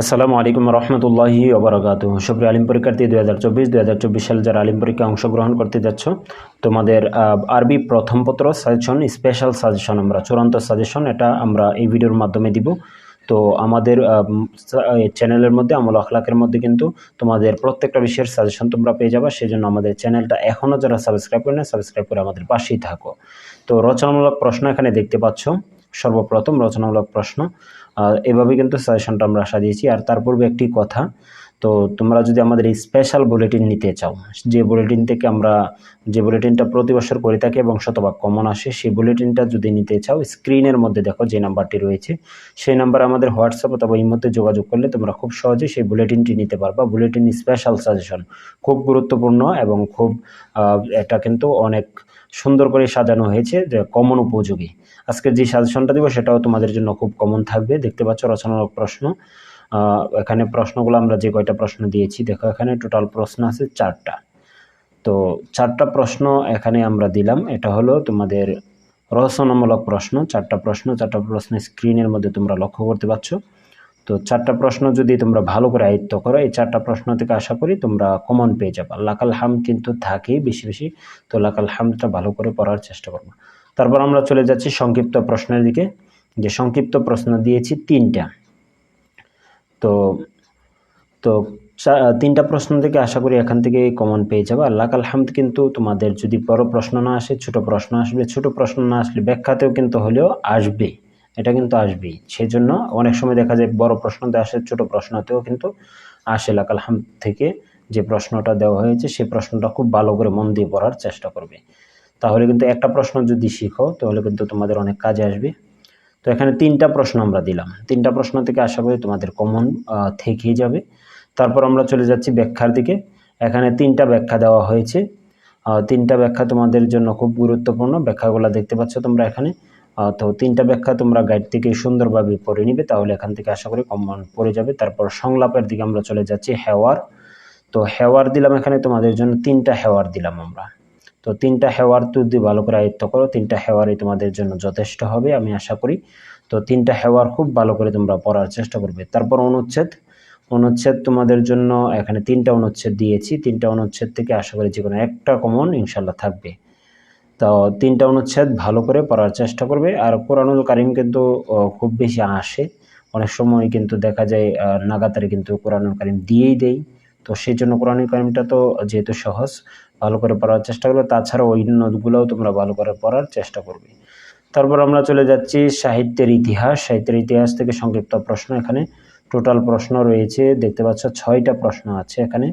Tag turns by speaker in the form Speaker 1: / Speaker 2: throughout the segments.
Speaker 1: আসসালামু আলাইকুম রহমতুল্লাহি ওবরাকাত। সুপ্রিয় আলিম পরীক্ষার্থী দু হাজার চব্বিশ দু হাজার চব্বিশ সালে যারা আলিম পরীক্ষায় অংশগ্রহণ করতে যাচ্ছ, তোমাদের আরবি প্রথম পত্র সাজেশন স্পেশাল সাজেশন আমরা চূড়ান্ত সাজেশন এটা আমরা এই ভিডিওর মাধ্যমে দিব। তো আমাদের চ্যানেলের মধ্যে, আমল আখলাকের মধ্যে কিন্তু তোমাদের প্রত্যেকটা বিষয়ের সাজেশন তোমরা পেয়ে যাবে। সেই জন্য আমাদের চ্যানেলটা এখনও যারা সাবস্ক্রাইব করে না সাবস্ক্রাইব করে আমাদের পাশেই থাকো। তো রচনামূলক প্রশ্ন এখানে দেখতে পাচ্ছ। সর্বপ্রথম রচনামূলক প্রশ্ন। এভাবে কিন্তু সাজেশনটা আমরা আশা দিয়েছি আর তার পূর্বে একটি কথা তো তোমরা যদি আমাদের এই স্পেশাল বুলেটিন নিতে চাও, যে বুলেটিন থেকে আমরা যে বুলেটিনটা প্রতি বছর করে থাকি এবং শতভাগ কমন আসে, সেই বুলেটিনটা যদি নিতে চাও স্ক্রিনের মধ্যে দেখো যে নাম্বারটি রয়েছে, সেই নাম্বার আমাদের হোয়াটসঅ্যাপ অথবা ইমোতে যোগাযোগ করলে তোমরা খুব সহজে সেই বুলেটিনটি নিতে পারবা। বুলেটিন স্পেশাল সাজেশন খুব গুরুত্বপূর্ণ এবং খুব এটা কিন্তু অনেক সুন্দর করে সাজানো হয়েছে যে কমন উপযোগী। আজকে যে সাজেশনটা দিব, সেটাও তোমাদের জন্য খুব কমন থাকবে। দেখতে পাচ্ছ রচনামূলক প্রশ্ন। এখানে প্রশ্নগুলো আমরা যে কয়টা প্রশ্ন দিয়েছি, দেখো এখানে টোটাল প্রশ্ন আছে চারটা। তো চারটা প্রশ্ন এখানে আমরা দিলাম। এটা হলো তোমাদের রচনামূলক প্রশ্ন। চারটা প্রশ্ন চারটা প্রশ্ন স্ক্রিনের মধ্যে তোমরা লক্ষ্য করতে পারছ। তো চারটা প্রশ্ন যদি তোমরা ভালো করে আয়ত্ত করো, এই চারটা প্রশ্ন থেকে আশা করি তোমরা কমন পেয়ে যাবে। লাকাল হাম কিন্তু থাকেই বেশি বেশি। তো লাকাল হামটা ভালো করে পড়ার চেষ্টা করব। তারপর আমরা চলে যাচ্ছি সংক্ষিপ্ত প্রশ্নের দিকে। যে সংক্ষিপ্ত প্রশ্ন দিয়েছি তিনটা। তো তো তিনটা প্রশ্ন থেকে আশা করি এখান থেকে কমন পেয়ে যাবে। আল্লাহ আলহামদ কিন্তু তোমাদের যদি বড় প্রশ্ন না আসে, ছোট প্রশ্ন আসবে। ছোট প্রশ্ন না আসলে ব্যাখ্যাতেও কিন্তু হলেও আসবে এটা কিন্তু আসবেই। সেই জন্য অনেক সময় দেখা যায় বড় প্রশ্নতে আসে, ছোট প্রশ্নতেও কিন্তু আসে। লাকাল হাম থেকে যে প্রশ্নটা দেওয়া হয়েছে সেই প্রশ্নটা খুব ভালো করে মন দিয়ে পড়ার চেষ্টা করবে। তাহলে কিন্তু একটা প্রশ্ন যদি শিখো, তাহলে কিন্তু তোমাদের অনেক কাজে আসবে। তো এখানে তিনটা প্রশ্ন আমরা দিলাম। তিনটা প্রশ্ন থেকে আশা করি তোমাদের কমন থেকেই যাবে। তারপর আমরা চলে যাচ্ছি ব্যাখ্যার দিকে। এখানে তিনটা ব্যাখ্যা দেওয়া হয়েছে। তিনটা ব্যাখ্যা তোমাদের জন্য খুব গুরুত্বপূর্ণ। ব্যাখ্যাগুলো দেখতে পাচ্ছ তোমরা এখানে। তো তিনটা ব্যাখ্যা তোমরা গাইড থেকে সুন্দরভাবে পড়ে নিবে, তাহলে এখান থেকে আশা করি কমন পড়ে যাবে। তারপর সংলাপের দিকে আমরা চলে যাচ্ছি হেওয়ার। তো হেওয়ার দিলাম এখানে, তোমাদের জন্য তিনটা হেওয়ার দিলাম আমরা। তো তিনটা হেওয়ার তুই যদি ভালো করে আয়ত্ত করো, তিনটা হেওয়ারই তোমাদের জন্য যথেষ্ট হবে, আমি আশা করি। তো তিনটা হেওয়ার খুব ভালো করে তোমরা পড়ার চেষ্টা করবে। তারপর অনুচ্ছেদ। অনুচ্ছেদ তোমাদের জন্য এখানে তিনটা অনুচ্ছেদ দিয়েছি। তিনটা অনুচ্ছেদ থেকে আশা করি যে কোনো একটা কমন ইনশাল্লাহ থাকবে। তো তিনটা অনুচ্ছেদ ভালো করে পড়ার চেষ্টা করবে। আর কোরআনুল কারিম কিন্তু খুব বেশি আসে। অনেক সময় কিন্তু দেখা যায় নাগাতারে কিন্তু কোরআনুল কারিম দিয়েই দেই। তো সেই জন্য কোরআন কারিমটা তো যেহেতু সহজ ভালো করে পড়ার চেষ্টা করবে তাছাড়া ওই নদগুলোও তোমরা ভালো করে পড়ার চেষ্টা করবে। তারপর আমরা চলে যাচ্ছি সাহিত্যের ইতিহাস। সাহিত্যের ইতিহাস থেকে সংক্ষিপ্ত প্রশ্ন এখানে। টোটাল প্রশ্ন রয়েছে, দেখতে পাচ্ছ ছয়টা প্রশ্ন আছে এখানে।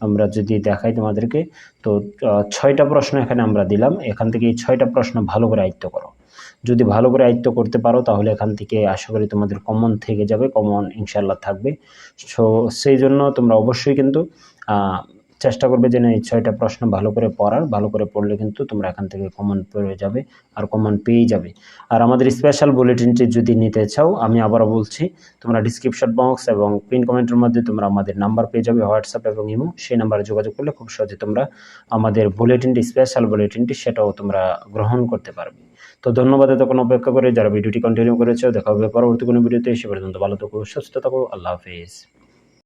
Speaker 1: আমরা যদি দেখাই তোমাদেরকে, তো ছয়টা প্রশ্ন এখানে আমরা দিলাম। এখান থেকে এই ছয়টা প্রশ্ন ভালো করে আয়ত্ত করো। যদি ভালো করে আয়ত্ত করতে পারো, তাহলে এখান থেকে আশা করি তোমাদের কমন থেকে যাবে। কমন ইনশাল্লাহ থাকবে। সো সেই জন্য তোমরা অবশ্যই কিন্তু চেষ্টা করবে যে না, এই ছয়টা প্রশ্ন ভালো করে পড়ার, ভালো করে পড়লে কিন্তু তোমরা এখান থেকে কমন পেয়ে যাবে আর কমন পেয়ে যাবে। আর আমাদের স্পেশাল বুলেটিনটি যদি নিতে চাও, আমি আবারও বলছি, তোমরা ডিসক্রিপশন বক্স এবং পিন কমেন্টের মধ্যে তোমরা আমাদের নাম্বার পেয়ে যাবে হোয়াটসঅ্যাপ এবং ইমো সেই নাম্বারে যোগাযোগ করলে খুব সহজে তোমরা আমাদের বুলেটিনটি স্পেশাল বুলেটিনটি সেটাও তোমরা গ্রহণ করতে পারবে। তো ধন্যবাদ এতক্ষণ অপেক্ষা করে, যারা ভিডিওটি কন্টিনিউ করেছে, দেখা হবে পরবর্তী কোনো ভিডিওতে, সে পর্যন্ত ভালো থাকো, সুস্থ থাকো, আল্লাহ হাফিজ।